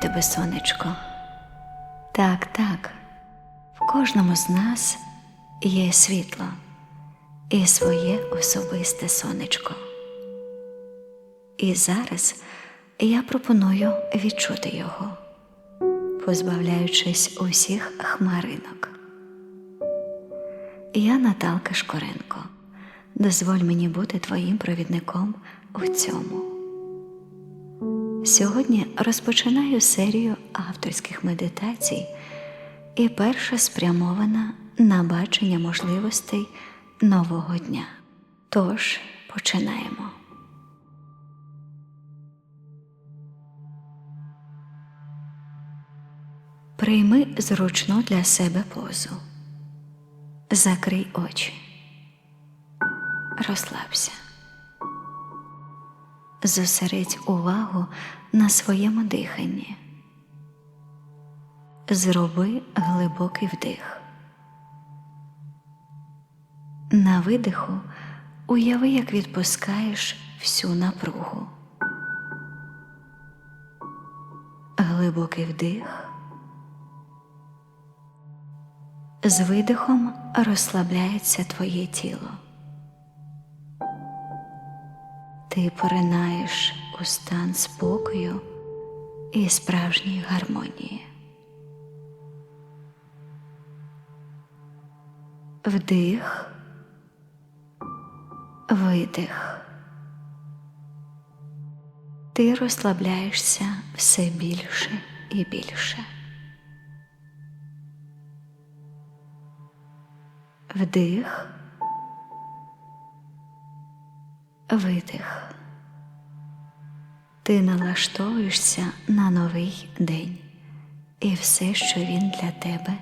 тебе, сонечко. Так, так, в кожному з нас є світло і своє особисте сонечко. І зараз я пропоную відчути його, позбавляючись усіх хмаринок. Я Наталка Шкоренко. Дозволь мені бути твоїм провідником у цьому. Сьогодні розпочинаю серію авторських медитацій, і перша спрямована на бачення можливостей нового дня. Тож починаємо. Прийми зручну для себе позу. Закрий очі. Розслабся. Зосередь увагу на своєму диханні. Зроби глибокий вдих. На видиху уяви, як відпускаєш всю напругу. Глибокий вдих. З видихом розслабляється твоє тіло. Ти поринаєш у стан спокою і справжньої гармонії. Вдих, видих. Ти розслабляєшся все більше і більше. Вдих, видих. Ти налаштовуєшся на новий день і все, що він для тебе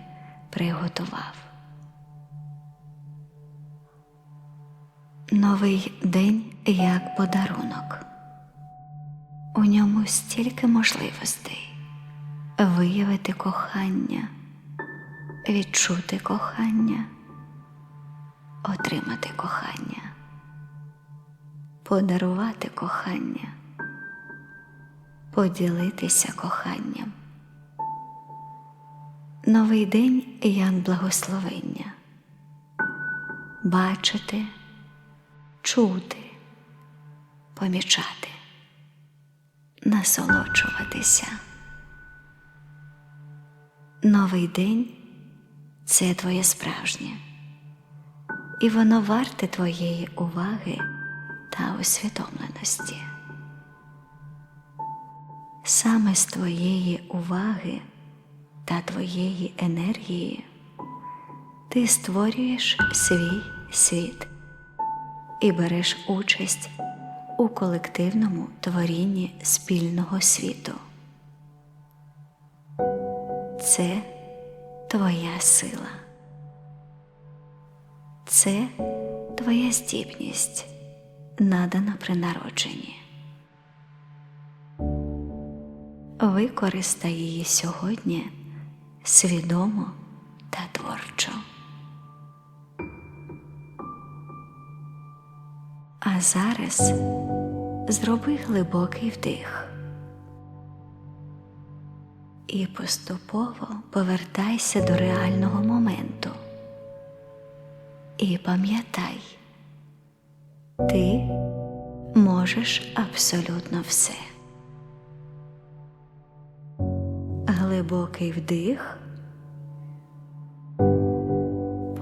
приготував. Новий день як подарунок. У ньому стільки можливостей виявити кохання, відчути кохання, отримати кохання, подарувати кохання, поділитися коханням. Новий день як благословення, бачити, чути, помічати, насолоджуватися. Новий день це твоє справжнє, і воно варте твоєї уваги та усвідомленості. Саме з твоєї уваги та твоєї енергії ти створюєш свій світ і береш участь у колективному творінні спільного світу. Це твоя сила. Це твоя здібність, надана при народженні. Використай її сьогодні свідомо та творчо. А зараз зроби глибокий вдих і поступово повертайся до реального моменту. І пам'ятай, ти можеш абсолютно все. Глибокий вдих,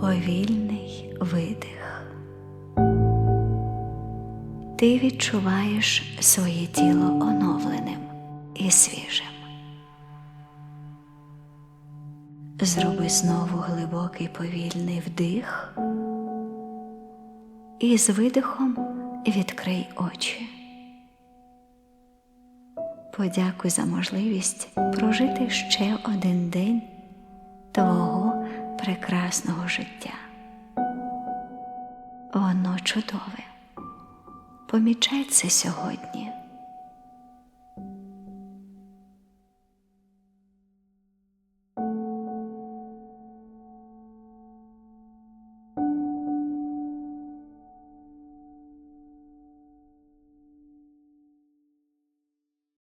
повільний видих. Ти відчуваєш своє тіло оновленим і свіжим. Зроби знову глибокий повільний вдих і з видихом відкрий очі. Подякуй за можливість прожити ще один день твого прекрасного життя. Воно чудове. Помічай це сьогодні.